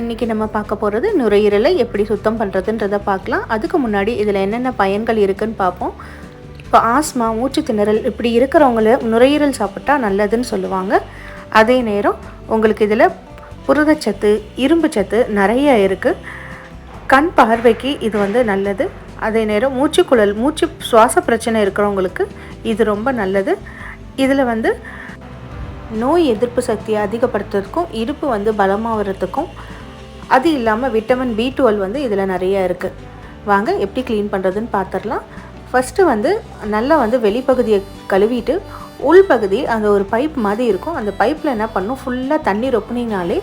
இன்றைக்கி நம்ம பார்க்க போகிறது நுரையீரலை எப்படி சுத்தம் பண்ணுறதுன்றதை பார்க்கலாம். அதுக்கு முன்னாடி இதில் என்னென்ன பயன்கள் இருக்குன்னு பார்ப்போம். இப்போ ஆஸ்மா மூச்சு திணறல் இப்படி இருக்கிறவங்கள நுரையீரல் சாப்பிட்டா நல்லதுன்னு சொல்லுவாங்க. அதே நேரம் உங்களுக்கு இதில் புரதச்சத்து இரும்பு சத்து நிறைய இருக்குது கண் பார்வைக்கு இது வந்து நல்லது. அதே நேரம் மூச்சுக்குழல் மூச்சு சுவாச பிரச்சனை இருக்கிறவங்களுக்கு இது ரொம்ப நல்லது. இதில் வந்து நோய் எதிர்ப்பு சக்தியை அதிகப்படுத்துறதுக்கும் இருப்பு வந்து பலமாகிறதுக்கும் அது இல்லாமல் விட்டமின் பி டுவெல் வந்து இதில் நிறைய இருக்குது வாங்க எப்படி க்ளீன் பண்ணுறதுன்னு பார்த்துடலாம் ஃபஸ்ட்டு வந்து நல்லா வந்து வெளிப்பகுதியை கழுவிட்டு உள்பகுதி அந்த ஒரு பைப் மாதிரி இருக்கும். அந்த பைப்பில் என்ன பண்ணும்? ஃபுல்லாக தண்ணி ரொப்புனினாலே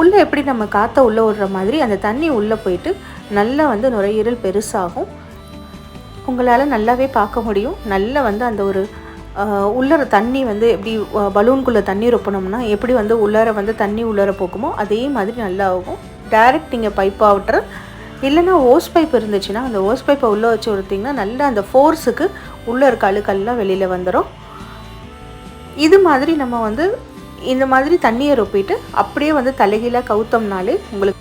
உள்ளே எப்படி நம்ம காற்றை உள்ளே விடுற மாதிரி அந்த தண்ணி உள்ளே போயிட்டு நல்லா வந்து நுரையீரல் பெருசாகும். உங்களால் நல்லாவே பார்க்க முடியும். நல்லா வந்து அந்த ஒரு உள்ளர தண்ணி வந்து எப்படி பலூன்குள்ளே தண்ணி ரொப்பணும்னா எப்படி வந்து உள்ளார வந்து தண்ணி உள்ளார போக்குமோ அதே மாதிரி நல்லா ஆகும். டைரக்ட் நீங்கள் பைப் அவுட்ரு இல்லைன்னா ஓஸ் பைப் இருந்துச்சுன்னா அந்த ஓஸ் பைப்பை உள்ளே வச்சு கொடுத்தீங்கன்னா நல்லா அந்த ஃபோர்ஸுக்கு உள்ளே இருக்க அழுக்கெல்லாம் வெளியில் வந்துடும் இது மாதிரி நம்ம வந்து இந்த மாதிரி தண்ணியை ரொப்பிட்டு அப்படியே வந்து தலைகீழாக கவுத்தோம்னாலே உங்களுக்கு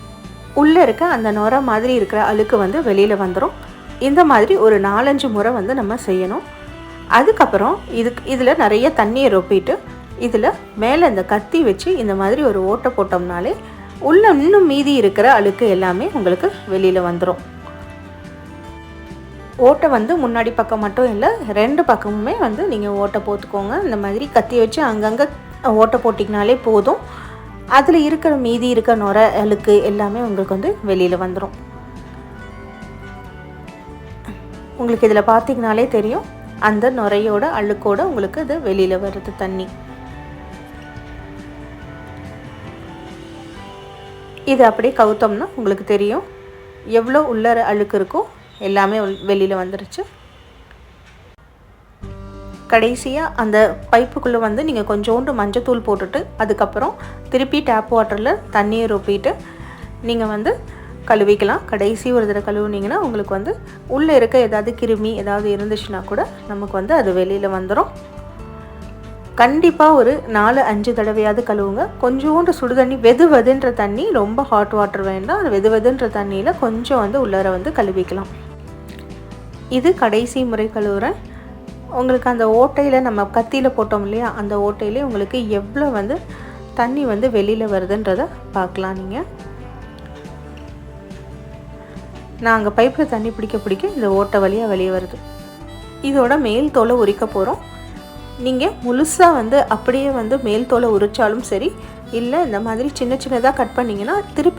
உள்ளே இருக்க அந்த நுர மாதிரி இருக்கிற அழுக்கு வந்து வெளியில் வந்துடும் இந்த மாதிரி ஒரு நாலஞ்சு முறை வந்து நம்ம செய்யணும். அதுக்கப்புறம் இதுக்கு இதில் நிறைய தண்ணியை ரொப்பிட்டு இதில் மேலே இந்த கத்தி வச்சு இந்த மாதிரி ஒரு ஓட்டை போட்டோம்னாலே உள்ள இன்னும் மீதி இருக்கிற அழுக்கு எல்லாமே உங்களுக்கு வெளியில் வந்துடும் ஓட்டை வந்து முன்னாடி பக்கம் மட்டும் இல்லை ரெண்டு பக்கமுமே வந்து நீங்கள் ஓட்டை போட்டுக்கோங்க. இந்த மாதிரி கத்தி வச்சு அங்கங்கே ஓட்டை போட்டிங்கனாலே போதும். அதில் இருக்கிற மீதி இருக்க நுர அழுக்கு எல்லாமே உங்களுக்கு வந்து வெளியில் வந்துடும் உங்களுக்கு இதில் பார்த்தீங்கனாலே தெரியும் அந்த நுரையோட அழுக்கோட உங்களுக்கு இது வெளியில் வருது தண்ணி. இது அப்படியே கவுத்தோம்னா உங்களுக்கு தெரியும். எவ்வளோ உள்ளர அழுக்கு இருக்கோ எல்லாமே வெளியில் வந்துருச்சு. கடைசியாக அந்த பைப்புக்குள்ளே வந்து நீங்கள் கொஞ்சோண்டு மஞ்சத்தூள் போட்டுட்டு அதுக்கப்புறம் திருப்பி டேப் வாட்டரில் தண்ணியை ரொப்பிட்டு நீங்கள் வந்து கழுவிக்கலாம். கடைசி ஒரு தடவை கழுவுனீங்கன்னா உங்களுக்கு வந்து உள்ளே இருக்க ஏதாவது கிருமி ஏதாவது இருந்துச்சுன்னா கூட நமக்கு வந்து அது வெளியில் வந்துடும் கண்டிப்பாக ஒரு நாலு அஞ்சு தடவையாவது கழுவுங்க. கொஞ்சோண்டு சுடு தண்ணி வெது வெதுன்ற தண்ணி ரொம்ப ஹாட் வாட்டர் வேண்டாம். அது வெது வெதுன்ற தண்ணியில் கொஞ்சம் வந்து உள்ளார வந்து கழுவிக்கலாம். இது கடைசி முறை கழுவுறேன். உங்களுக்கு அந்த ஓட்டையில் நம்ம கத்தியில் போட்டோம் இல்லையா? அந்த ஓட்டையிலே உங்களுக்கு எவ்வளோ வந்து தண்ணி வந்து வெளியில் வருதுன்றதை பார்க்கலாம் நீங்கள் நான் அங்கே பைப்பில் தண்ணி பிடிக்க பிடிக்க இந்த ஓட்டை வழியாக வெளியே வருது. இதோட மேல் தோலை உரிக்க போகிறோம் நீங்கள் முழுசாக வந்து அப்படியே வந்து மேல் தோலை உரித்தாலும் சரி இல்லை இந்த மாதிரி சின்ன சின்னதாக கட் பண்ணிங்கன்னா திருப்பி